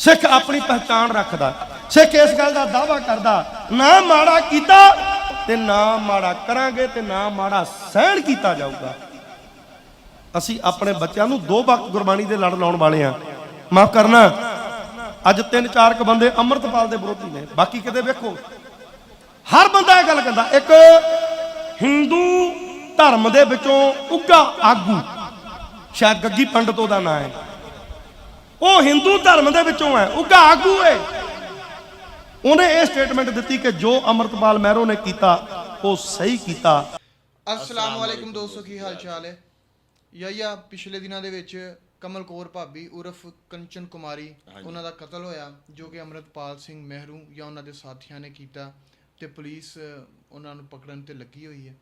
ਸਿੱਖ ਆਪਣੀ ਪਹਿਚਾਣ ਰੱਖਦਾ, ਸਿੱਖ ਇਸ ਗੱਲ ਦਾ ਦਾਵਾ ਕਰਦਾ, ਨਾ ਮਾੜਾ ਕੀਤਾ ਤੇ ਨਾ ਮਾੜਾ ਕਰਾਂਗੇ ਤੇ ਨਾ ਮਾੜਾ ਸਹਿਣ ਕੀਤਾ ਜਾਊਗਾ। ਅਸੀਂ ਆਪਣੇ ਬੱਚਿਆਂ ਨੂੰ ਦੋ ਵਕਤ ਗੁਰਬਾਣੀ ਦੇ ਲੜ ਲਾਉਣ ਵਾਲੇ ਆ ਮਾਫ ਕਰਨਾ, ਅੱਜ ਤਿੰਨ ਚਾਰ ਕ ਬੰਦੇ ਅੰਮ੍ਰਿਤਪਾਲ ਦੇ ਵਿਰੋਧੀ ਨੇ, ਬਾਕੀ ਕਿਤੇ ਵੇਖੋ। ਹਰ ਬੰਦਾ ਇਹ ਗੱਲ ਕਹਿੰਦਾ, ਇੱਕ ਹਿੰਦੂ ਧਰਮ ਦੇ ਵਿੱਚੋਂ ਉੱਗਾ ਆਗੂ, ਸ਼ਾਇਦ ਗੱਗੀ ਪੰਡਤ ਉਹਦਾ ਨਾਂ ਹੈ। ਉਹ ਹਿੰਦੂ ਧਰਮ ਦੇ ਵਿੱਚੋਂ ਹੈ ਉੱਗਾ ਆਗੂ ਹੈ ਉਹਨੇ ਇਹ ਸਟੇਟਮੈਂਟ ਦਿੱਤੀ ਕਿ ਜੋ ਅਮਰਤਪਾਲ ਮਹਿਰੋ ਨੇ ਕੀਤਾ ਉਹ ਸਹੀ ਕੀਤਾ। ਅਸਲਾਮ ਵਾਲੇਕੁਮ ਦੋਸਤੋ ਕੀ ਹਾਲ ਚਾਲ ਹੈ? ਯਾਇਆ ਪਿਛਲੇ ਦਿਨਾਂ ਦੇ ਵਿੱਚ ਕਮਲ ਕੌਰ ਭਾਬੀ ਉਰਫ ਕੰਚਨ ਕੁਮਾਰੀ ਉਹਨਾਂ ਦਾ ਕਤਲ ਹੋਇਆ ਜੋ ਕਿ ਅਮਰਤਪਾਲ ਸਿੰਘ ਮਹਿਰੂ ਜਾਂ ਉਹਨਾਂ ਦੇ ਸਾਥੀਆਂ ਨੇ ਕੀਤਾ ਤੇ ਪੁਲਿਸ ਉਹਨਾਂ ਨੂੰ ਪਕੜਨ ਤੇ ਲੱਗੀ ਹੋਈ ਹੈ।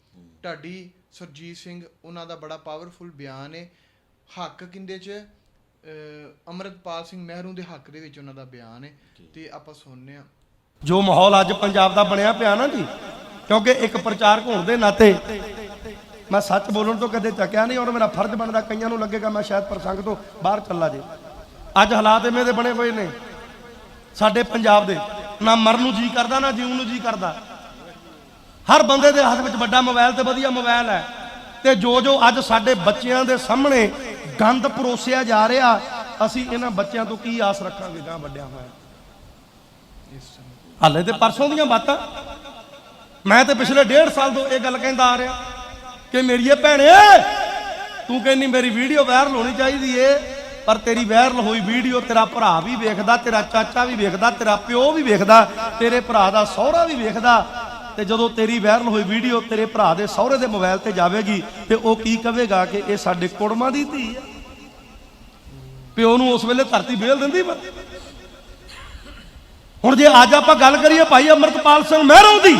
ਢਾਡੀ ਸਰਜੀਤ ਸਿੰਘ ਉਹਨਾਂ ਦਾ ਬੜਾ ਪਾਵਰਫੁਲ ਬਿਆਨ ਹੈ। ਹੱਕ ਕਿੰਦੇ ਚ? ਅਮਰਤਪਾਲ ਸਿੰਘ ਮਹਿਰੂ ਦੇ ਹੱਕ ਦੇ ਵਿੱਚ ਉਹਨਾਂ ਦਾ ਬਿਆਨ ਹੈ ਤੇ ਆਪਾਂ ਸੁਣਨੇ ਆ ਜੋ ਮਾਹੌਲ ਅੱਜ ਪੰਜਾਬ ਦਾ ਬਣਿਆ ਪਿਆ ਨਾ ਜੀ ਕਿਉਂਕਿ ਇੱਕ ਪ੍ਰਚਾਰਕ ਹੋਣ ਦੇ ਨਾਤੇ ਮੈਂ ਸੱਚ ਬੋਲਣ ਤੋਂ ਕਦੇ ਚੱਕਿਆ ਨਹੀਂ ਔਰ ਮੇਰਾ ਫਰਜ਼ ਬਣਦਾ ਕਈਆਂ ਨੂੰ ਲੱਗੇਗਾ ਮੈਂ ਸ਼ਾਇਦ ਪ੍ਰਸੰਗ ਤੋਂ ਬਾਹਰ ਚੱਲਾ ਜੇ। ਅੱਜ ਹਾਲਾਤ ਐਵੇਂ ਦੇ ਬਣੇ ਹੋਏ ਨੇ ਸਾਡੇ ਪੰਜਾਬ ਦੇ ਨਾ ਮਰਨ ਨੂੰ ਜੀ ਕਰਦਾ ਨਾ ਜੀਉਣ ਨੂੰ ਜੀ ਕਰਦਾ। ਹਰ ਬੰਦੇ ਦੇ ਹੱਥ ਵਿੱਚ ਵੱਡਾ ਮੋਬਾਈਲ ਤੇ ਵਧੀਆ ਮੋਬਾਈਲ ਹੈ ਤੇ ਜੋ ਜੋ ਅੱਜ ਸਾਡੇ ਬੱਚਿਆਂ ਦੇ ਸਾਹਮਣੇ ਗੰਦ ਪਰੋਸਿਆ ਜਾ ਰਿਹਾ, ਅਸੀਂ ਇਹਨਾਂ ਬੱਚਿਆਂ ਤੋਂ ਕੀ ਆਸ ਰੱਖਾਂਗੇ ਗਾਂ ਵੱਡਿਆਂ ਹੋਇਆ ਹਾਲੇ ਤੇ ਪਰਸੋਂ ਦੀਆਂ ਬਾਤਾਂ। ਮੈਂ ਤੇ ਪਿਛਲੇ ਡੇਢ ਸਾਲ ਤੋਂ ਇਹ ਗੱਲ ਕਹਿੰਦਾ ਆ ਰਿਹਾ ਕਿ ਮੇਰੀਏ ਭੈਣੇ, ਤੂੰ ਕਹਿੰਦੀ ਮੇਰੀ ਵੀਡੀਓ ਵਾਇਰਲ ਹੋਣੀ ਚਾਹੀਦੀ ਏ, ਪਰ ਤੇਰੀ ਵਾਇਰਲ ਹੋਈ ਵੀਡੀਓ ਤੇਰਾ ਭਰਾ ਵੀ ਵੇਖਦਾ, ਤੇਰਾ ਚਾਚਾ ਵੀ ਵੇਖਦਾ, ਤੇਰਾ ਪਿਓ ਵੀ ਵੇਖਦਾ, ਤੇਰੇ ਭਰਾ ਦਾ ਸਹੁਰਾ ਵੀ ਵੇਖਦਾ ਤੇ ਜਦੋਂ ਤੇਰੀ ਵਾਇਰਲ ਹੋਈ ਵੀਡੀਓ ਤੇਰੇ ਭਰਾ ਦੇ ਸਹੁਰੇ ਦੇ ਮੋਬਾਈਲ ਤੇ ਜਾਵੇਗੀ, ਤੇ ਉਹ ਕੀ ਕਹੇਗਾ ਕਿ ਇਹ ਸਾਡੇ ਕੁੜਮਾਂ ਦੀ ਧੀ ਹੈ? ਪਿਓ ਨੂੰ ਉਸ ਵੇਲੇ ਧਰਤੀ ਵੇਲ ਦਿੰਦੀ ਵਾ। ਹੁਣ ਜੇ ਅੱਜ ਆਪਾਂ ਗੱਲ ਕਰੀਏ ਭਾਈ ਅਮਰਤਪਾਲ ਸਿੰਘ ਮਹਿਰੋਂ ਦੀ,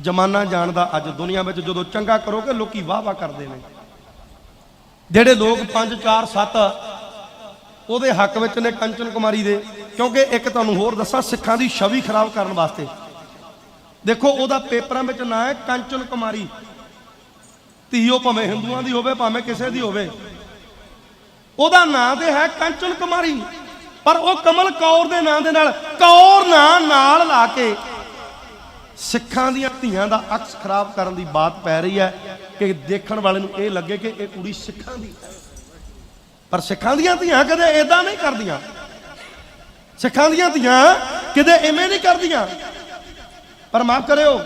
ਜਮਾਨਾ ਜਾਣਦਾ ਅੱਜ ਦੁਨੀਆ ਵਿੱਚ ਜਦੋਂ ਚੰਗਾ ਕਰੋਗੇ, ਲੋਕੀ ਵਾਹ ਵਾਹ ਕਰਦੇ ਨੇ। ਜਿਹੜੇ ਲੋਕ 5 4 7 ਉਹਦੇ ਹੱਕ ਵਿੱਚ ਨੇ ਕੰਚਨ ਕੁਮਾਰੀ ਦੇ, ਕਿਉਂਕਿ ਇੱਕ ਤੁਹਾਨੂੰ ਹੋਰ ਦੱਸਾਂ, ਸਿੱਖਾਂ ਦੀ ਛਵੀ ਖਰਾਬ ਕਰਨ ਵਾਸਤੇ। ਦੇਖੋ, ਉਹਦਾ ਪੇਪਰਾਂ ਵਿੱਚ ਨਾਂ ਹੈ ਕੰਚਨ ਕੁਮਾਰੀ। ਧੀ ਉਹ ਭਾਵੇਂ ਹਿੰਦੂਆਂ ਦੀ ਹੋਵੇ, ਭਾਵੇਂ ਕਿਸੇ ਦੀ ਹੋਵੇ। ਉਹਦਾ ਨਾਂ ਤੇ ਹੈ ਕੰਚਨ ਕੁਮਾਰੀ, ਪਰ ਉਹ ਕਮਲ ਕੌਰ ਦੇ ਨਾਂ ਦੇ ਨਾਲ, ਕੌਰ ਨਾਂ ਨਾਲ ਲਾ ਕੇ ਸਿੱਖਾਂ ਦੀਆਂ ਧੀਆਂ ਦਾ ਅਕਸ ਖਰਾਬ ਕਰਨ ਦੀ ਬਾਤ ਪੈ ਰਹੀ ਹੈ ਕਿ ਦੇਖਣ ਵਾਲੇ ਨੂੰ ਇਹ ਲੱਗੇ ਕਿ ਇਹ ਕੁੜੀ ਸਿੱਖਾਂ ਦੀ ਹੈ। ਪਰ ਸਿੱਖਾਂ ਦੀਆਂ ਧੀਆਂ ਕਦੇ ਇਦਾਂ ਨਹੀਂ ਕਰਦੀਆਂ। ਸਿੱਖਾਂ ਦੀਆਂ ਧੀਆਂ ਕਿਤੇ ਐਵੇਂ ਨਹੀਂ ਕਰਦੀਆਂ। ਪਰ ਮਾਫ ਕਰਿਓ।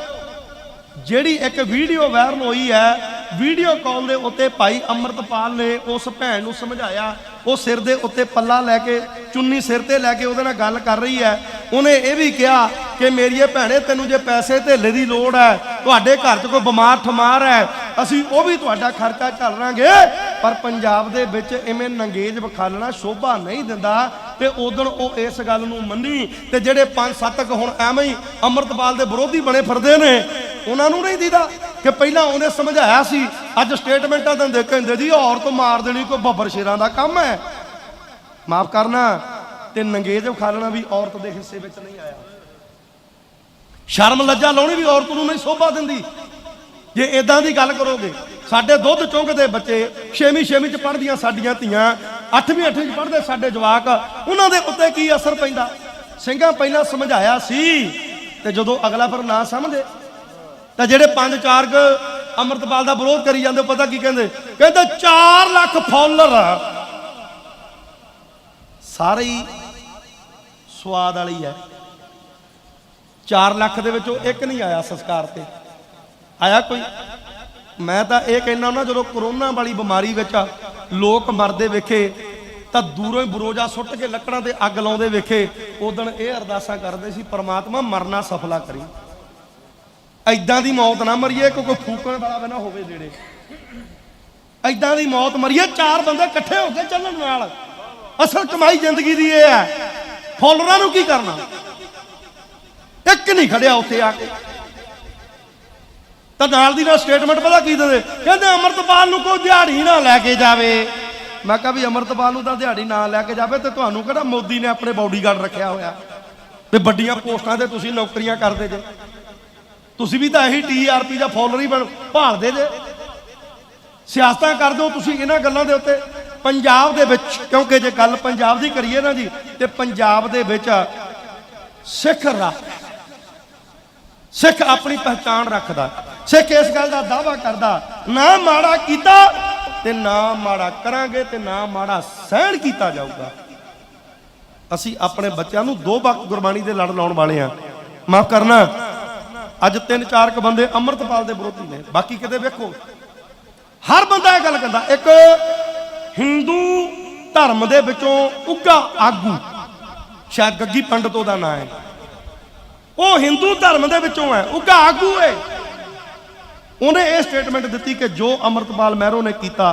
ਜਿਹੜੀ ਇੱਕ ਵੀਡੀਓ ਵਾਇਰਲ ਹੋਈ ਹੈ, ਵੀਡੀਓ ਕਾਲ ਦੇ ਉੱਤੇ ਭਾਈ ਅਮਰਤਪਾਲ ਨੇ ਉਸ ਭੈਣ ਨੂੰ ਸਮਝਾਇਆ। ਉਹ ਸਿਰ ਦੇ ਉੱਤੇ ਪੱਲਾ ਲੈ ਕੇ, ਚੁੰਨੀ ਸਿਰ ਤੇ ਲੈ ਕੇ ਉਹਦੇ ਨਾਲ ਗੱਲ ਕਰ ਰਹੀ ਹੈ। ਉਹਨੇ ਇਹ ਵੀ ਕਿਹਾ ਕਿ ਮੇਰੀਏ ਭੈਣੇ, ਤੈਨੂੰ ਜੇ ਪੈਸੇ ਧੇਲੇ ਦੀ ਲੋੜ ਹੈ, ਤੁਹਾਡੇ ਘਰ 'ਚ ਕੋਈ ਬਿਮਾਰ ਠਮਾਰ ਹੈ, ਅਸੀਂ ਉਹ ਵੀ ਤੁਹਾਡਾ ਖਰਚਾ ਚੱਲ ਰਾਂਗੇ। ਪਰ ਪੰਜਾਬ ਦੇ ਵਿੱਚ ਇਵੇਂ ਨੰਗੇਜ ਵਿਖਾਲਣਾ ਸ਼ੋਭਾ ਨਹੀਂ ਦਿੰਦਾ ਤੇ ਉਦੋਂ ਉਹ ਇਸ ਗੱਲ ਨੂੰ ਮੰਨੀ ਤੇ ਜਿਹੜੇ ਪੰਜ ਸੱਤ ਕੁ ਹੁਣ ਐਵੇਂ ਹੀ ਅਮਰਤਪਾਲ ਦੇ ਵਿਰੋਧੀ ਬਣੇ ਫਿਰਦੇ ਨੇ, ਉਹਨਾਂ ਨੂੰ ਨਹੀਂ ਦੀਦਾ ਕਿ ਪਹਿਲਾਂ ਉਹਨੇ ਸਮਝਾਇਆ ਸੀ, ਅੱਜ ਸਟੇਟਮੈਂਟਾਂ ਦਿੰਦੇ ਕਹਿੰਦੇ ਜੀ ਔਰਤ ਮਾਰ ਦੇਣੀ ਕੋਈ ਬੱਬਰ ਸ਼ੇਰਾਂ ਦਾ ਕੰਮ ਹੈ। ਮਾਫ ਕਰਨਾ, ਤੇ ਨੰਗੇਜ ਵਿਖਾਲਣਾ ਵੀ ਔਰਤ ਦੇ ਹਿੱਸੇ ਵਿੱਚ ਨਹੀਂ ਆਇਆ। ਸ਼ਰਮ ਲੱਜਾ ਲਾਉਣੀ ਵੀ ਔਰਤ ਨੂੰ ਨਹੀਂ ਸੋਭਾ ਦਿੰਦੀ। ਜੇ ਇਦਾਂ ਦੀ ਗੱਲ ਕਰੋਗੇ ਸਾਡੇ ਦੁੱਧ ਚੁੰਗਦੇ ਬੱਚੇ 6ਵੀਂ 6ਵੀਂ ਚ ਪੜ੍ਹਦੀਆਂ ਸਾਡੀਆਂ ਧੀਆਂ 8ਵੀਂ 8ਵੀਂ ਚ ਪੜ੍ਹਦੇ ਸਾਡੇ ਜਵਾਕ, ਉਹਨਾਂ ਦੇ ਉੱਤੇ ਕੀ ਅਸਰ ਪੈਂਦਾ? ਸਿੰਘਾਂ ਪਹਿਲਾਂ ਸਮਝਾਇਆ ਸੀ ਤੇ ਜਦੋਂ ਅਗਲਾ ਫਿਰ ਨਾ ਸਮਝੇ, ਤਾਂ ਜਿਹੜੇ ਪੰਜ ਚਾਰ ਕ ਅਮਰਤਪਾਲ ਦਾ ਵਿਰੋਧ ਕਰੀ ਜਾਂਦੇ ਪਤਾ ਕੀ ਕਹਿੰਦੇ? ਕਹਿੰਦੇ 4 ਲੱਖ ਫਾਲੋਅਰ ਸਾਰੇ ਹੀ ਸਵਾਦ ਵਾਲੀ ਹੈ। 4 ਲੱਖ ਦੇ ਵਿੱਚੋਂ ਇੱਕ ਨਹੀਂ ਆਇਆ ਸੰਸਕਾਰ ਤੇ। ਆਇਆ ਕੋਈ? ਮੈਂ ਤਾਂ ਇਹ ਕਹਿਣਾ ਨਾ ਜਦੋਂ ਕਰੋਨਾ ਵਾਲੀ ਬਿਮਾਰੀ ਵਿੱਚ ਲੋਕ ਮਰਦੇ ਵੇਖੇ, ਤਾਂ ਦੂਰੋਂ ਹੀ ਬਰੋਜਾ ਸੁੱਟ ਕੇ ਲੱਕੜਾਂ ਤੇ ਅੱਗ ਲਾਉਂਦੇ ਵੇਖੇ। ਉਦੋਂ ਇਹ ਅਰਦਾਸਾਂ ਕਰਦੇ ਸੀ, ਪ੍ਰਮਾਤਮਾ ਮਰਨਾ ਸਫਲਾ ਕਰੀ। ਐਦਾਂ ਦੀ ਮੌਤ ਨਾ ਮਰੀਏ ਕਿ ਕੋਈ ਫੂਕਣ ਵਾਲਾ ਵੀ ਨਾ ਹੋਵੇ ਜਿਹੜੇ ਐਦਾਂ ਦੀ ਮੌਤ ਮਰੀਏ, ਚਾਰ ਬੰਦੇ ਇਕੱਠੇ ਹੋ ਕੇ ਚੱਲਣ ਨਾਲ। ਅਸਲ ਕਮਾਈ ਜ਼ਿੰਦਗੀ ਦੀ ਇਹ ਹੈ। ਫੋਲੋਅਰਾਂ ਨੂੰ ਕੀ ਕਰਨਾ? ਇੱਕ ਨਹੀਂ ਖੜਿਆ ਉੱਥੇ ਆ ਕੇ। ਤਾਂ ਨਾਲ ਦੀ ਨਾਲ ਸਟੇਟਮੈਂਟ ਪਤਾ ਕੀ ਦਿੰਦੇ ਕਹਿੰਦੇ ਅਮਰਤਪਾਲ ਨੂੰ ਕੋਈ ਦਿਹਾੜੀ ਨਾ ਲੈ ਕੇ ਜਾਵੇ। ਮੈਂ ਕਿਹਾ ਵੀ ਅਮਰਤਪਾਲ ਨੂੰ ਤਾਂ ਦਿਹਾੜੀ ਨਾ ਲੈ ਕੇ ਜਾਵੇ ਤੇ ਤੁਹਾਨੂੰ ਕਿਹੜਾ ਮੋਦੀ ਨੇ ਆਪਣੇ ਬਾਡੀਗਾਰਡ ਰੱਖਿਆ ਹੋਇਆ? ਤੇ ਵੱਡੀਆਂ ਪੋਸਟਾਂ ਤੇ ਤੁਸੀਂ ਨੌਕਰੀਆਂ ਕਰਦੇ ਜੇ। ਤੁਸੀਂ ਵੀ ਤਾਂ ਇਹੀ ਟੀਆਰਪੀ ਦਾ ਫਾਲੋਅਰ ਹੀ ਬਣ ਭਾਲਦੇ ਜੇ। ਸਿਆਸਤਾਂ ਕਰਦੇ ਹੋ ਤੁਸੀਂ ਇਹਨਾਂ ਗੱਲਾਂ ਦੇ ਉੱਤੇ। ਪੰਜਾਬ ਦੇ ਵਿੱਚ, ਕਿਉਂਕਿ ਜੇ ਗੱਲ ਪੰਜਾਬ ਦੀ ਕਰੀਏ ਨਾ ਜੀ, ਤੇ ਪੰਜਾਬ ਦੇ ਵਿੱਚ ਸਿੱਖ ਰਾਜ ਸਿੱਖ ਆਪਣੀ ਪਹਿਚਾਣ ਰੱਖਦਾ ਸਿੱਖ ਇਸ ਗੱਲ ਦਾ ਦਾਵਾ ਕਰਦਾ, ਨਾ ਮਾੜਾ ਕੀਤਾ ਤੇ ਨਾ ਮਾੜਾ ਕਰਾਂਗੇ ਤੇ ਨਾ ਮਾੜਾ ਸਹਿਣ ਕੀਤਾ ਜਾਊਗਾ। ਅਸੀਂ ਆਪਣੇ ਬੱਚਿਆਂ ਨੂੰ ਦੋ ਵਕਤ ਗੁਰਬਾਣੀ ਦੇ ਲੜ ਲਾਉਣ ਵਾਲੇ ਆ ਮਾਫ ਕਰਨਾ, ਅੱਜ ਤਿੰਨ ਚਾਰ ਕ ਬੰਦੇ ਅੰਮ੍ਰਿਤਪਾਲ ਦੇ ਵਿਰੋਧੀ ਨੇ, ਬਾਕੀ ਕਿਤੇ ਵੇਖੋ। ਹਰ ਬੰਦਾ ਇਹ ਗੱਲ ਕਹਿੰਦਾ, ਇੱਕ ਹਿੰਦੂ ਧਰਮ ਦੇ ਵਿੱਚੋਂ ਉੱਗਾ ਆਗੂ, ਸ਼ਾਇਦ ਗੱਗੀ ਪੰਡਤ ਉਹਦਾ ਨਾਂ ਹੈ। ਉਹ ਹਿੰਦੂ ਧਰਮ ਦੇ ਵਿੱਚੋਂ ਹੈ ਉੱਗਾ ਆਗੂ ਹੈ ਉਹਨੇ ਇਹ ਸਟੇਟਮੈਂਟ ਦਿੱਤੀ ਕਿ ਜੋ ਅਮਰਤਪਾਲ ਮਹਿਰੋ ਨੇ ਕੀਤਾ,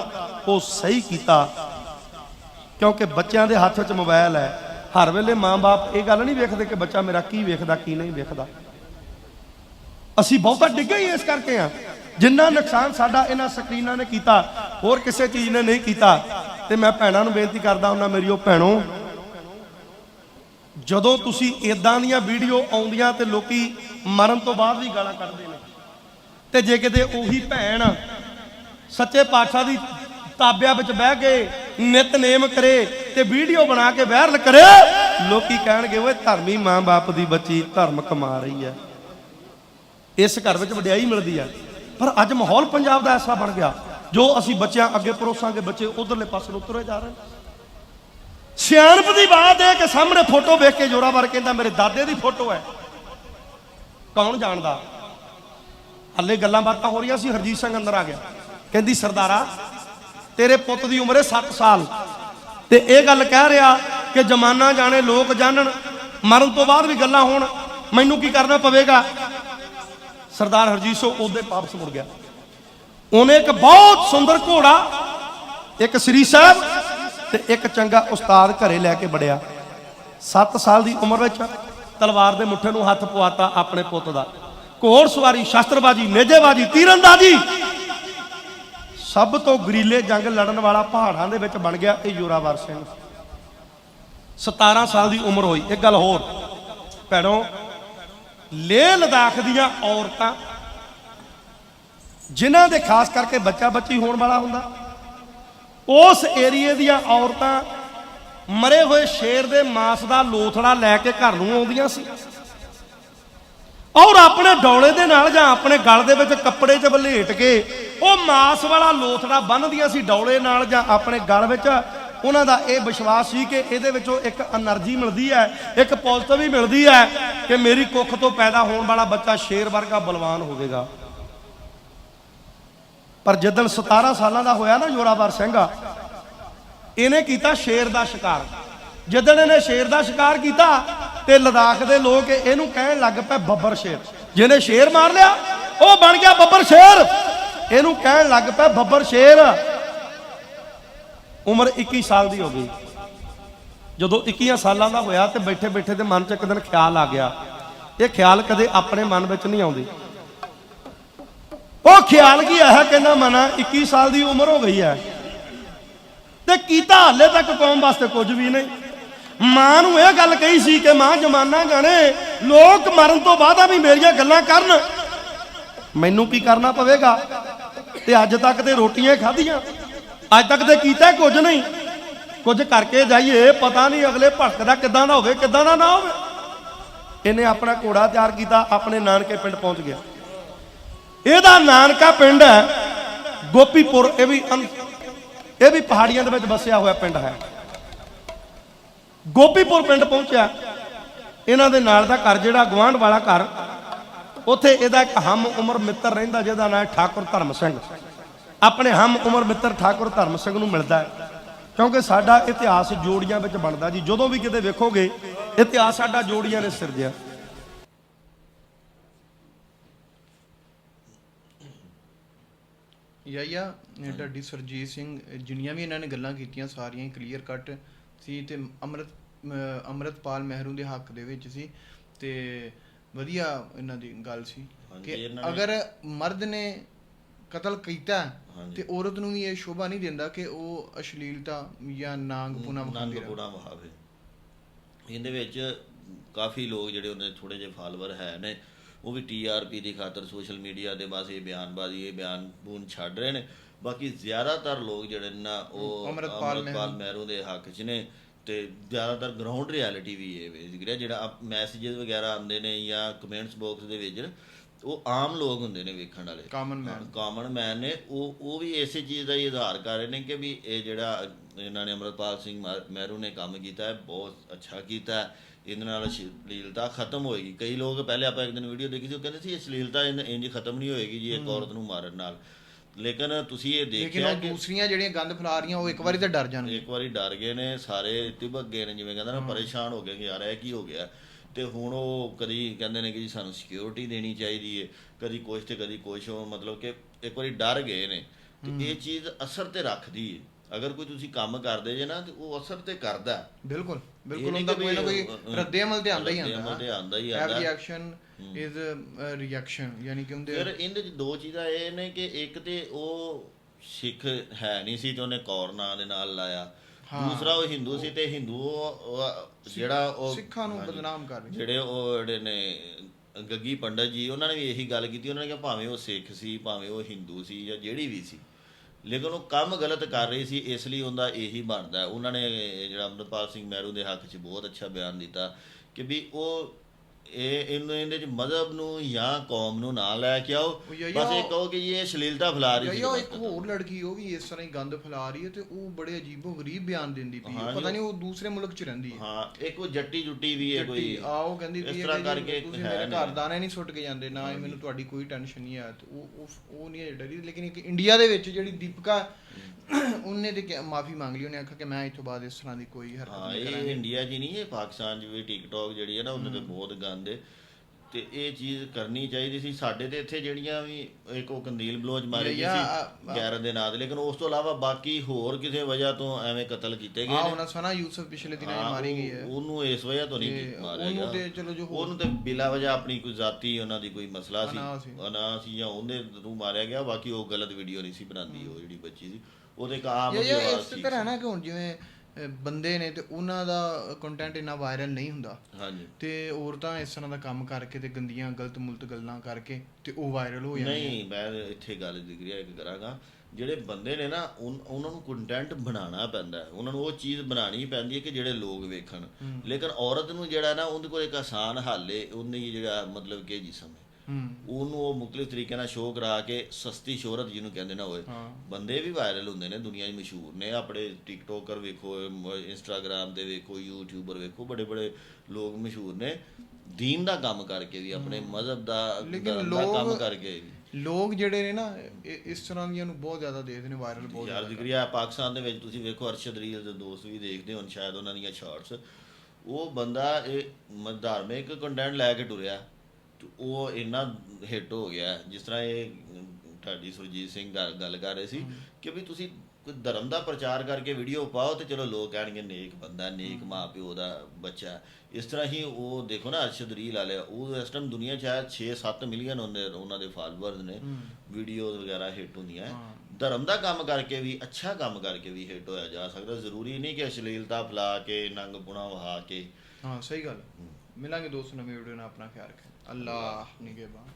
ਉਹ ਸਹੀ ਕੀਤਾ। ਕਿਉਂਕਿ ਬੱਚਿਆਂ ਦੇ ਹੱਥ ਵਿੱਚ ਮੋਬਾਈਲ ਹੈ। ਹਰ ਵੇਲੇ ਮਾਂ-ਬਾਪ ਇਹ ਗੱਲ ਨਹੀਂ ਵੇਖਦੇ ਕਿ ਬੱਚਾ ਮੇਰਾ ਕੀ ਵੇਖਦਾ, ਕੀ ਨਹੀਂ ਵੇਖਦਾ। ਅਸੀਂ ਬਹੁਤਾ ਡਿੱਗੇ ਹੀ ਇਸ ਕਰਕੇ ਆ ਜਿੰਨਾ ਨੁਕਸਾਨ ਸਾਡਾ ਇਹਨਾਂ ਸਕਰੀਨਾਂ ਨੇ ਕੀਤਾ, ਹੋਰ ਕਿਸੇ ਚੀਜ਼ ਨੇ ਨਹੀਂ ਕੀਤਾ। ਤੇ ਮੈਂ ਭੈਣਾਂ ਨੂੰ ਬੇਨਤੀ ਕਰਦਾ ਉਹਨਾਂ ਮੇਰੀ ਉਹ ਭੈਣੋ, ਜਦੋਂ ਤੁਸੀਂ ਇਦਾਂ ਦੀਆਂ ਵੀਡੀਓ ਆਉਂਦੀਆਂ ਤੇ ਲੋਕੀ ਮਰਨ ਤੋਂ ਬਾਅਦ ਵੀ ਗਾਲਾਂ ਕੱਢਦੇ ਨੇ। ਤੇ ਜੇ ਕਿਤੇ ਉਹੀ ਭੈਣ ਸੱਚੇ ਪਾਤਸ਼ਾਹ ਦੀ ਤਾਬਿਆਂ ਵਿੱਚ ਬਹਿ ਕੇ ਨਿਤਨੇਮ ਕਰੇ ਤੇ ਵੀਡੀਓ ਬਣਾ ਕੇ ਵਾਇਰਲ ਕਰੇ, ਲੋਕੀ ਕਹਿਣਗੇ, ਓਏ ਧਰਮੀ ਮਾਂ-ਬਾਪ ਦੀ ਬੱਚੀ ਧਰਮ ਕਮਾ ਰਹੀ ਹੈ। ਇਸ ਘਰ ਵਿੱਚ ਵਡਿਆਈ ਮਿਲਦੀ ਹੈ ਪਰ ਅੱਜ ਮਾਹੌਲ ਪੰਜਾਬ ਦਾ ਐਸਾ ਬਣ ਗਿਆ, ਜੋ ਅਸੀਂ ਬੱਚਿਆਂ ਅੱਗੇ ਪਰੋਸਾਂਗੇ, ਬੱਚੇ ਉਧਰਲੇ ਪਾਸੇ ਨੂੰ ਤੁਰੇ ਜਾ ਰਹੇ ਸਿਆਣਪ ਦੀ ਬਾਤ ਹੈ ਕਿ ਸਾਹਮਣੇ ਫੋਟੋ ਵੇਖ ਕੇ ਜੋਰਾਵਰ ਕਹਿੰਦਾ, ਮੇਰੇ ਦਾਦੇ ਦੀ ਫੋਟੋ ਹੈ। ਕੌਣ ਜਾਣਦਾ? ਹੱਲੇ ਗੱਲਾਂ ਬਾਤਾਂ ਹੋ ਰਹੀਆਂ ਸੀ, ਹਰਜੀਤ ਸਿੰਘ ਅੰਦਰ ਆ ਗਿਆ। ਕਹਿੰਦੀ, ਸਰਦਾਰਾ, ਤੇਰੇ ਪੁੱਤ ਦੀ ਉਮਰ ਹੈ 7 ਸਾਲ। ਤੇ ਇਹ ਗੱਲ ਕਹਿ ਰਿਹਾ ਕਿ ਜਮਾਨਾ ਜਾਣੇ ਲੋਕ ਜਾਣਨ, ਮਰਨ ਤੋਂ ਬਾਅਦ ਵੀ ਗੱਲਾਂ ਹੋਣ, ਮੈਨੂੰ ਕੀ ਕਰਨਾ ਪਵੇਗਾ? ਸਰਦਾਰ ਹਰਜੀਤ ਸਿੰਘ ਉਹਦੇ ਵਾਪਸ ਮੁੜ ਗਿਆ। ਉਹਨੇ ਇੱਕ ਬਹੁਤ ਸੁੰਦਰ ਘੋੜਾ, ਇੱਕ ਸ੍ਰੀ ਸਾਹਿਬ ਤੇ ਇੱਕ ਚੰਗਾ ਉਸਤਾਦ ਘਰੇ ਲੈ ਕੇ ਬੜਿਆ 7 ਸਾਲ ਦੀ ਉਮਰ ਵਿੱਚ ਤਲਵਾਰ ਦੇ ਮੁੱਠੇ ਨੂੰ ਹੱਥ ਪਵਾਤਾ ਆਪਣੇ ਪੁੱਤ ਦਾ। ਘੋੜ ਸਵਾਰੀ, ਸ਼ਸਤਰਬਾਜੀ, ਨੇਜੇਬਾਜੀ, ਤੀਰੰਦਾਜ਼ੀ। ਸਭ ਤੋਂ ਗਰੀਲੇ ਜੰਗ ਲੜਨ ਵਾਲਾ ਪਹਾੜਾਂ ਦੇ ਵਿੱਚ ਬਣ ਗਿਆ ਇਹ ਯੋਰਾਵਰ ਸਿੰਘ। 17 ਸਾਲ ਦੀ ਉਮਰ ਹੋਈ। ਇੱਕ ਗੱਲ ਹੋਰ। ਭੈਣੋ, ਲੇਹ ਲਦਾਖ ਦੀਆਂ ਔਰਤਾਂ, ਜਿਨ੍ਹਾਂ ਦੇ ਖਾਸ ਕਰਕੇ ਬੱਚਾ ਬੱਚੀ ਹੋਣ ਵਾਲਾ ਹੁੰਦਾ, ਉਸ ਏਰੀਏ ਦੀਆਂ ਔਰਤਾਂ ਮਰੇ ਹੋਏ ਸ਼ੇਰ ਦੇ ਮਾਸ ਦਾ ਲੋਥੜਾ ਲੈ ਕੇ ਘਰ ਨੂੰ ਆਉਂਦੀਆਂ ਸੀ। ਔਰ ਆਪਣੇ ਡੌਲੇ ਦੇ ਨਾਲ ਜਾਂ ਆਪਣੇ ਗਲ ਦੇ ਵਿੱਚ ਕੱਪੜੇ 'ਚ ਬਲੇਟ ਕੇ ਉਹ ਮਾਸ ਵਾਲਾ ਲੋਥੜਾ ਬੰਨਦੀਆਂ ਸੀ ਡੌਲੇ ਨਾਲ ਜਾਂ ਆਪਣੇ ਗਲ ਵਿੱਚ, ਉਹਨਾਂ ਦਾ ਇਹ ਵਿਸ਼ਵਾਸ ਸੀ ਕਿ ਇਹਦੇ ਵਿੱਚੋਂ ਇੱਕ એનર્ਜੀ ਮਿਲਦੀ ਹੈ, ਇੱਕ ਪੋਜ਼ਿਟਿਵ ਵੀ ਮਿਲਦੀ ਹੈ ਕਿ ਮੇਰੀ ਕੁੱਖ ਤੋਂ ਪੈਦਾ ਹੋਣ ਵਾਲਾ ਬੱਚਾ ਸ਼ੇਰ ਵਰਗਾ ਬਲਵਾਨ ਹੋਵੇਗਾ। ਪਰ ਜਦੋਂ 17 ਸਾਲਾਂ ਦਾ ਹੋਇਆ ਨਾ ਜੋਰਾਵਰ ਸਿੰਘ, ਇਹਨੇ ਕੀਤਾ ਸ਼ੇਰ ਦਾ ਸ਼ਿਕਾਰ। ਜਦੋਂ ਇਹਨੇ ਸ਼ੇਰ ਦਾ ਸ਼ਿਕਾਰ ਕੀਤਾ ਤੇ ਲਦਾਖ ਦੇ ਲੋਕ ਇਹਨੂੰ ਕਹਿਣ ਲੱਗ ਪਏ ਬੱਬਰ ਸ਼ੇਰ। ਜਿਹਨੇ ਸ਼ੇਰ ਮਾਰ ਲਿਆ, ਉਹ ਬਣ ਗਿਆ ਬੱਬਰ ਸ਼ੇਰ। ਇਹਨੂੰ ਕਹਿਣ ਲੱਗ ਪਏ ਬੱਬਰ ਸ਼ੇਰ। ਉਮਰ 21 ਸਾਲ ਦੀ ਹੋ ਗਈ। ਜਦੋਂ 21 ਸਾਲਾਂ ਦਾ ਹੋਇਆ ਤੇ ਬੈਠੇ ਬੈਠੇ ਦੇ ਮਨ 'ਚ ਇੱਕ ਦਿਨ ਖਿਆਲ ਆ ਗਿਆ। ਇਹ ਖਿਆਲ ਕਦੇ ਆਪਣੇ ਮਨ ਵਿੱਚ ਨਹੀਂ ਆਉਂਦੇ। ਉਹ ਖਿਆਲ ਕੀ ਆਇਆ ਕਹਿੰਦਾ ਮਨਾ 21 ਸਾਲ ਦੀ ਉਮਰ ਹੋ ਗਈ ਹੈ। ਤੇ ਕੀਤਾ ਹਾਲੇ ਤੱਕ ਕੌਮ ਵਾਸਤੇ ਕੁਝ ਵੀ ਨਹੀਂ। ਮਾਂ ਨੂੰ ਇਹ ਗੱਲ ਕਹੀ ਸੀ ਕਿ ਮਾਂ ਜਮਾਨਾ ਜਾਣੇ ਲੋਕ ਮਰਨ ਤੋਂ ਬਾਅਦ ਵੀ ਮੇਰੀਆਂ ਗੱਲਾਂ ਕਰਨ। ਮੈਨੂੰ ਕੀ ਕਰਨਾ ਪਵੇਗਾ? ਤੇ ਅੱਜ ਤੱਕ ਤੇ ਰੋਟੀਆਂ ਖਾਧੀਆਂ। ਅੱਜ ਤੱਕ ਤੇ ਕੀਤਾ ਕੁਝ ਨਹੀਂ। ਕੁਝ ਕਰਕੇ ਜਾਈਏ, ਪਤਾ ਨਹੀਂ ਅਗਲੇ ਭਟਕਦਾ ਕਿੱਦਾਂ ਦਾ ਹੋਵੇ, ਕਿੱਦਾਂ ਦਾ ਨਾ ਹੋਵੇ। ਇਹਨੇ ਆਪਣਾ ਘੋੜਾ ਤਿਆਰ ਕੀਤਾ, ਆਪਣੇ ਨਾਨਕੇ ਪਿੰਡ ਪਹੁੰਚ ਗਿਆ। ਇਹਦਾ ਨਾਨਕਾ ਪਿੰਡ ਹੈ ਗੋਪੀਪੁਰ, ਇਹ ਵੀ ਇਹ ਵੀ ਪਹਾੜੀਆਂ ਦੇ ਵਿੱਚ ਵਸਿਆ ਹੋਇਆ ਪਿੰਡ ਹੈ। ਗੋਪੀਪੁਰ ਪਿੰਡ ਪਹੁੰਚਿਆ। ਇਹਨਾਂ ਦੇ ਨਾਲ ਦਾ ਘਰ ਜਿਹੜਾ ਗਵਾਂਢ ਵਾਲਾ ਘਰ, ਉੱਥੇ ਇਹਦਾ ਇੱਕ ਹਮ ਉਮਰ ਮਿੱਤਰ ਰਹਿੰਦਾ, ਜਿਹਦਾ ਨਾਮ ਠਾਕੁਰ ਧਰਮ ਸਿੰਘ। ਆਪਣੇ ਹਮ ਉਮਰ ਮਿੱਤਰ ਠਾਕੁਰ ਧਰਮ ਸਿੰਘ ਨੂੰ ਮਿਲਦਾ ਹੈ। ਕਿਉਂਕਿ ਸਾਡਾ ਇਤਿਹਾਸ ਜੋੜੀਆਂ ਵਿੱਚ ਬਣਦਾ ਜੀ। ਜਦੋਂ ਵੀ ਕਿਤੇ ਵੇਖੋਗੇ, ਇਤਿਹਾਸ ਸਾਡਾ ਜੋੜੀਆਂ ਨੇ ਸਿਰਜਿਆ ਯਾਇਆ, ਇਹ ਸਰਜੀਤ ਸਿੰਘ, ਜਿੰਨੀਆਂ ਵੀ ਇਹਨਾਂ ਨੇ ਗੱਲਾਂ ਕੀਤੀਆਂ, ਸਾਰੀਆਂ ਕਲੀਅਰ ਕੱਟ ਸੀ ਤੇ ਅੰਮ੍ਰਿਤ ਅੰਮ੍ਰਿਤਪਾਲ ਮਹਿਰੂ ਦੇ ਹੱਕ ਦੇ ਵਿੱਚ ਸੀ ਤੇ ਵਧੀਆ ਇਹਨਾਂ ਦੀ ਗੱਲ ਸੀ ਕਿ ਅਗਰ ਮਰਦ ਨੇ ਕਤਲ ਕੀਤਾ। ਤੇ ਔਰਤ ਨੂੰ ਵੀ ਇਹ ਸ਼ੋਭਾ ਨਹੀਂ ਦਿੰਦਾ ਕਿ ਉਹ ਅਸ਼ਲੀਲਤਾ ਜਾਂ ਨਾਂਗਪੁਣਾ ਵਹਾਵੇ ਇਹਦੇ ਵਿੱਚ ਕਾਫੀ ਲੋਕ ਜਿਹੜੇ ਉਹਦੇ ਥੋੜੇ ਜਿਹੇ ਫਾਲੋਅਰ ਹੈ ਨੇ ਉਹ ਵੀ ਟੀਆਰਪੀ ਦੀ ਖਾਤਰ ਸੋਸ਼ਲ ਮੀਡੀਆ ਤੇ ਬਸ ਇਹ ਬਿਆਨਬਾਜ਼ੀ ਇਹ ਬਿਆਨ ਬੂਨ ਛੱਡ ਰਹੇ ਨੇ। ਬਾਕੀ ਜ਼ਿਆਦਾਤਰ ਲੋਕ ਜਿਹੜੇ ਨੇ ਉਹ ਅੰਮ੍ਰਿਤਪਾਲ ਮਹਿਰੂ। ਦੇ ਹੱਕ 'ਚ ਨੇ ਤੇ ਜ਼ਿਆਦਾਤਰ ਗਰਾਊਂਡ ਰਿਐਲਿਟੀ ਵੀ ਇਹ ਵੇਖ ਰਿਹਾ ਜਿਹੜਾ ਮੈਸੇजेस ਵਗੈਰਾ ਆਉਂਦੇ ਨੇ ਜਾਂ ਕਮੈਂਟਸ ਬਾਕਸ ਦੇ ਵਿੱਚ ਉਹ ਆਮ ਲੋਕ ਹੁੰਦੇ ਨੇ ਵੇਖਣ ਵਾਲੇ। ਕਾਮਨ ਮੈਨ ਕਾਮਨ ਮੈਨ ਨੇ ਉਹ ਉਹ ਵੀ ਇਸੇ ਚੀਜ਼ ਦਾ ਹੀ ਆਧਾਰ ਕਰ ਰਹੇ ਨੇ ਕਿ ਵੀ ਇਹ ਜਿਹੜਾ ਇਹਨਾਂ ਨੇ ਅਮਰਪਾਲ ਸਿੰਘ ਮਹਿ- ਮਹਿਰੂ ਨੇ ਕੰਮ ਕੀਤਾ ਹੈ ਬਹੁਤ ਅੱਛਾ ਕੀਤਾ ਹੈ। ਇਹਦੇ ਨਾਲ ਅਸ਼ਲੀਲਤਾ ਖਤਮ ਹੋਏਗੀ। ਕਈ ਲੋਕ ਪਹਿਲੇ ਆਪਾਂ ਇੱਕ ਦਿਨ ਵੀਡੀਓ ਦੇਖੀ ਸੀ ਉਹ ਕਹਿੰਦੇ ਸੀ ਅਸ਼ਲੀਲਤਾ ਇੰਜ ਇੰਜ ਖਤਮ ਨਹੀਂ ਹੋਏਗੀ ਜੀ ਇੱਕ ਔਰਤ ਨੂੰ ਮਾਰਨ ਨਾਲ। ਲੇਕਿਨ ਤੁਸੀਂ ਇਹ ਲੇਕਿਨ ਦੇਖਿਆ ਉਹ ਕਿ ਦੂਸਰੀਆਂ ਜਿਹੜੀਆਂ ਗੰਦ ਫੈਲਾ ਰਹੀਆਂ ਉਹ ਇੱਕ ਵਾਰੀ ਤਾਂ ਡਰ ਜਾਣਗੇ। ਇੱਕ ਵਾਰੀ ਡਰ ਗਏ ਨੇ ਸਾਰੇ ਤਿਬਕ ਗਏ ਨੇ ਜਿਵੇਂ ਕਹਿੰਦਾ ਨਾ ਪਰੇਸ਼ਾਨ ਹੋ ਗਏ ਕਿ ਯਾਰ ਇਹ ਕੀ ਹੋ ਗਿਆ? ਤੇ ਹੁਣ ਉਹ ਕਦੀ ਕਹਿੰਦੇ ਨੇ ਕਿ ਜੀ ਸਾਨੂੰ ਸਿਕਿਉਰਿਟੀ ਦੇਣੀ ਚਾਹੀਦੀ ਹੈ ਕਦੀ ਕੁਛ ਤੇ ਕਦੀ ਕੁਛ ਮਤਲਬ ਕਿ ਇੱਕ ਵਾਰੀ ਡਰ ਗਏ ਨੇ। ਤੇ ਇਹ ਚੀਜ਼ ਅਸਰ ਤੇ ਰੱਖਦੀ ਹੈ ਅਗਰ ਕੋਈ ਤੁਸੀਂ ਕੰਮ ਕਰਦੇ ਜੇ ਨਾ ਤੇ ਉਹ ਅਸਰ ਤੇ ਕਰਦਾ। ਬਿਲਕੁਲ ਬਿਲਕੁਲ ਉਹਦਾ ਕੋਈ ਨਾ ਕੋਈ ਰੱਦੇ ਅਮਲ ਤੇ ਆਂਦਾ ਹੀ ਆਂਦਾ ਅਮਲ ਤੇ ਆਉਂਦਾ ਹੀ ਆਂਦਾ ਆਉਂਦਾ। ਐਵਰੀ ਐਕਸ਼ਨ ਇਜ਼ ਰਿਐਕਸ਼ਨ ਯਾਨੀ ਕਿ ਉਹਦੇ ਫਿਰ ਇਹਦੇ ਚ ਦੋ ਚੀਜ਼ਾਂ ਇਹ ਨੇ ਕਿ ਇੱਕ ਤੇ ਉਹ ਸਿੱਖ ਹੈ ਨਹੀਂ ਸੀ ਤੇ ਉਹਨੇ ਕੌਰ ਨਾਂ ਦੇ ਨਾਲ ਲਾਇਆ ਦੂਸਰਾ ਉਹ ਹਿੰਦੂ ਸੀ ਤੇ ਹਿੰਦੂ ਜਿਹੜਾ ਉਹ ਸਿੱਖਾਂ ਨੂੰ। ਬਦਨਾਮ ਕਰ ਰਹੀ ਜਿਹੜੇ ਉਹ ਜਿਹੜੇ ਨੇ ਗੱਗੀ ਪੰਡਤ ਜੀ ਉਹਨਾਂ ਨੇ ਵੀ ਇਹੀ ਗੱਲ ਕੀਤੀ ਉਹਨਾਂ ਨੇ ਕਿਹਾ ਭਾਵੇਂ ਉਹ ਸਿੱਖ ਸੀ ਭਾਵੇਂ ਉਹ ਹਿੰਦੂ ਸੀ ਜਾਂ ਜਿਹੜੀ ਵੀ ਸੀ ਲੇਕਿਨ ਉਹ ਕੰਮ ਗਲਤ ਕਰ ਰਹੀ ਸੀ, ਇਸ ਲਈ ਉਹਦਾ ਇਹੀ ਬਣਦਾ। ਉਹਨਾਂ ਨੇ ਜਿਹੜਾ ਅਮਰਪਾਲ ਸਿੰਘ ਮਹਿਰੂ ਦੇ ਹੱਕ 'ਚ ਬਹੁਤ ਅੱਛਾ ਬਿਆਨ ਦਿੱਤਾ ਕਿ ਵੀ ਉਹ ਇਹ ਇਹਨੂੰ ਇਹਦੇ ਚ ਮਜ਼ਹਬ ਨੂੰ ਜਾਂ ਕੌਮ ਨੂੰ ਨਾ ਲੈ ਕੇ ਆਓ। ਬਸ ਇਹ ਕਹੋ ਕਿ ਇਹ ਅਸ਼ਲੀਲਤਾ ਫੈਲਾ ਰਹੀ ਸੀ ਯਾ ਇੱਕ ਹੋਰ ਲੜਕੀ ਉਹ ਵੀ ਇਸ ਤਰ੍ਹਾਂ ਹੀ ਗੰਦ ਫੈਲਾ ਰਹੀ ਹੈ ਤੇ ਉਹ ਬੜੇ ਅਜੀਬੋ ਗਰੀਬ ਬਿਆਨ ਦਿੰਦੀ ਪਈ ਹੈ। ਹਾਂ, ਪਤਾ ਨਹੀਂ ਉਹ ਦੂਸਰੇ ਮੁਲਕ 'ਚ ਰਹਿੰਦੀ ਹੈ। ਹਾਂ ਇੱਕ ਉਹ ਜੱਟੀ ਜੁੱਟੀ ਵੀ ਹੈ ਕੋਈ। ਆ ਉਹ ਕਹਿੰਦੀ ਇਸ ਪਈ ਹੈ ਤੁਸੀਂ ਹੈ ਮੇਰੇ। ਘਰ ਦਾਣੇ ਨਹੀਂ ਸੁੱਟ ਕੇ ਜਾਂਦੇ ਨਾ ਹੀ ਮੈਨੂੰ ਤੁਹਾਡੀ ਕੋਈ ਟੈਨਸ਼ਨ ਨਹੀਂ ਆ ਉਹ ਉਹ- ਉਹ ਨਹੀਂ ਹੈ ਡਰੀ ਲੇਕਿਨ ਇੱਕ ਇੰਡੀਆ ਦੇ ਵਿੱਚ ਜਿਹੜੀ ਦੀਪਕਾ ਉਹਨੇ ਤੇ ਮਾਫੀ ਮੰਗ ਲਈ ਉਹਨੇ ਆਖਿਆ ਕਿ ਮੈਂ ਤੋਂ ਬਾਅਦ ਇਸ ਤਰ੍ਹਾਂ ਦੀ ਕੋਈ ਹਰਕਤ ਹਾਂ ਨਹੀਂ ਇਹ ਕਰਾਂਗੀ। ਇੰਡੀਆ 'ਚ ਨਹੀਂ ਇਹ ਪਾਕਿਸਤਾਨ 'ਚ ਵੀ ਟਿਕਟੌਕ ਜਿਹੜੀ ਹੈ ਨਾ ਉਹਨਾਂ ਤੇ ਬਹੁਤ ਗੰਦ ਤੇ ਇਹ ਚੀਜ਼ ਕਰਨੀ ਚਾਹੀਦੀ ਸੀ। ਸਾਡੇ ਤੇ ਇੱਥੇ ਜਿਹੜੀਆਂ ਵੀ ਇੱਕ ਉਹ ਕੰਦੀਲ ਬਲੋਚ ਮਾਰੀ ਗਈ ਸੀ ਗੈਰ ਦੇ ਨਾਂ ਤੇ। ਲੇਕਿਨ ਉਸ ਤੋਂ ਇਲਾਵਾ ਬਾਕੀ ਹੋਰ ਕਿਸੇ ਵਜ੍ਹਾ ਤੋਂ ਐਵੇਂ ਕਤਲ ਕੀਤੇ ਗਏ ਆ ਨੇ। ਉਹਨਾਂ ਸਨਾ ਯੂਸਫ ਪਿਛਲੇ ਦਿਨਾਂ ਹਾਂ, ਮਾਰੀ ਗਈ ਹੈ। ਉਹਨੂੰ ਇਸ ਵਜ੍ਹਾ ਤੋਂ ਨਹੀਂ ਮਾਰਿਆ ਉਹਨੂੰ ਗਿਆ। ਤੇ ਚਲੋ ਜੋ ਹੋਰ- ਉਹਨੂੰ ਤੇ ਬਿਲਾ ਵਜ੍ਹਾ ਆਪਣੀ ਕੋਈ ਜ਼ਾਤੀ ਉਹਨਾਂ ਦੀ ਕੋਈ ਮਸਲਾ ਸੀ। ਸੀ। ਅਨਾ ਸੀ ਜਾਂ ਉਹਦੇ ਨੂੰ ਮਾਰਿਆ ਗਿਆ। ਬਾਕੀ ਉਹ ਗਲਤ ਵੀਡੀਓ ਨਹੀਂ ਸੀ ਬਣਾਉਂਦੀ ਉਹ ਜਿਹੜੀ ਬੱਚੀ ਸੀ। ਉਹਦੇ ਇੱਕ ਆਮ ਇਹ ਜਿਹੀ ਇਹ ਆਵਾਜ਼ ਇਸ ਸੀ। ਤਰ੍ਹਾਂ ਨਾ ਕਿ ਹੁਣ ਜਿਵੇਂ ਬੰਦੇ ਨੇ ਤੇ ਉਹਨਾਂ ਦਾ ਕੰਟੈਂਟ ਇੰਨਾ ਵਾਇਰਲ ਨਹੀਂ ਹੁੰਦਾ। ਹਾਂਜੀ। ਤੇ ਔਰਤਾਂ ਇਸ ਤਰ੍ਹਾਂ ਦਾ ਕੰਮ ਕਰਕੇ ਤੇ ਗੰਦੀਆਂ ਗਲਤ ਮੁਲਤ ਗੱਲਾਂ ਕਰਕੇ ਤੇ ਉਹ ਵਾਇਰਲ ਹੋ ਜਾਂਦੀਆਂ। ਨਹੀਂ ਮੈਂ ਇੱਥੇ ਗੱਲ ਜ਼ਿਕਰਿਆ ਇੱਕ ਕਰਾਂਗਾ। ਜਿਹੜੇ ਬੰਦੇ ਨੇ ਨਾ ਉਹਨਾਂ ਨੂੰ ਕੰਟੈਂਟ ਬਣਾਉਣਾ ਪੈਂਦਾ ਹੈ। ਉਹਨਾਂ ਨੂੰ ਉਹ ਚੀਜ਼ ਬਣਾਉਣੀ ਪੈਂਦੀ ਹੈ ਕਿ ਜਿਹੜੇ ਲੋਕ ਵੇਖਣ। ਲੇਕਿਨ ਔਰਤ ਨੂੰ ਜਿਹੜਾ ਨਾ ਉਹਦੇ ਕੋਲ ਇੱਕ ਆਸਾਨ ਹੱਲ ਹੈ ਉਹਨੇ ਜਿਹੜਾ ਮਤਲਬ ਕਿ ਜਿਸਮ ਹੈ ਹੂੰ ਉਹਨੂੰ ਉਹ ਮੁਖਤਲਿਫ ਤਰੀਕੇ ਨਾਲ ਸ਼ੋਅ ਕਰਾ ਕੇ ਸਸਤੀ ਸ਼ੋਹਰਤ ਜਿਹਨੂੰ ਕਹਿੰਦੇ ਨਾ ਹੋਏ। ਬੰਦੇ ਵੀ ਵਾਇਰਲ ਹੁੰਦੇ ਨੇ ਦੁਨੀਆ 'ਚ ਮਸ਼ਹੂਰ ਨੇ। ਆਪਣੇ ਟਿਕਟੋਕਰ ਵੇਖੋ ਇੰਸਟਾਗ੍ਰam ਤੇ ਵੇਖੋ ਯੂਟਿਊਬਰ ਵੇਖੋ ਬੜੇ ਬੜੇ ਲੋਕ ਮਸ਼ਹੂਰ ਨੇ। ਦੀਨ ਦਾ ਕੰਮ ਕਰਕੇ ਵੀ ਆਪਣੇ ਮਜ਼ਹਬ ਦਾ ਦਾ ਕੰਮ ਕਰਕੇ ਵੀ। ਲੋਕ ਜਿਹੜੇ ਨੇ ਨਾ ਇਸ ਤਰ੍ਹਾਂ ਦੀਆਂ ਨੂੰ ਬਹੁਤ ਜ਼ਿਆਦਾ ਦੇਖਦੇ ਨੇ ਵਾਇਰਲ ਬਹੁਤ ਯਾਰ ਜ਼ਿਕਰੀਆ ਪਾਕਿਸਤਾਨ ਦੇ ਵਿੱਚ ਤੁਸੀਂ ਵੇਖੋ ਅਰਸ਼ਦ ਰੀਲ ਦੇ ਦੋਸਤ ਵੀ ਦੇਖਦੇ ਹੋਣ ਸ਼ਾਇਦ ਉਹਨਾਂ ਦੀਆਂ ਸ਼ਾਰਟਸ ਉਹ ਬੰਦਾ ਇਹ ਧਾਰਮਿਕ ਕੰਟੈਂਟ ਲੈ ਕੇ ਟੁਰਿਆ। ਤੇ ਉਹ ਇੰਨਾ ਹਿੱਟ ਹੋ ਗਿਆ ਜਿਸ ਤਰ੍ਹਾਂ ਇਹ ਤੁਹਾਡੀ ਸੁਰਜੀਤ ਸਿੰਘ ਗੱਲ ਗੱਲ ਕਰ ਰਹੇ ਸੀ ਕਿ ਵੀ ਤੁਸੀਂ ਕੋਈ ਧਰਮ ਦਾ ਪ੍ਰਚਾਰ ਕਰਕੇ ਵੀਡੀਓ ਪਾਓ ਤੇ ਚਲੋ ਲੋਕ ਕਹਿਣਗੇ ਨੇਕ ਬੰਦਾ ਨੇਕ ਮਾਂ ਪਿਓ ਦਾ ਬੱਚਾ। ਇਸ ਤਰ੍ਹਾਂ ਹੀ ਉਹ ਦੇਖੋ ਨਾ ਅਰਸ਼ਦ ਰੀਲ ਵਾਲੇ ਉਹ ਇਸ ਟਾਈਮ ਦੁਨੀਆ 'ਚ ਹੈ 6-7 ਮਿਲੀਅਨ ਹੁੰਦੇ ਉਹਨਾਂ ਦੇ ਫਾਲੋਅਰਸ ਨੇ ਵੀਡੀਓਜ਼ ਵਗੈਰਾ ਹਿੱਟ ਹੁੰਦੀਆਂ। ਹੈ। ਧਰਮ ਦਾ ਕੰਮ ਕਰਕੇ ਵੀ ਅੱਛਾ ਕੰਮ ਕਰਕੇ ਵੀ ਹਿੱਟ ਹੋਇਆ ਜਾ ਸਕਦਾ। ਜ਼ਰੂਰੀ ਨਹੀਂ ਕਿ ਅਸ਼ਲੀਲਤਾ ਫੈਲਾ ਕੇ ਨੰਗ ਪੁਣਾ ਵਹਾ ਕੇ। ਹਾਂ ਸਹੀ ਗੱਲ। ਮਿਲਾਂਗੇ ਦੋਸਤੋ ਨਵੀਂ ਵੀਡੀਓ ਨਾਲ ਆਪਣਾ ਖਿਆਲ ਰੱਖਿਓ अल्लाह निगेबान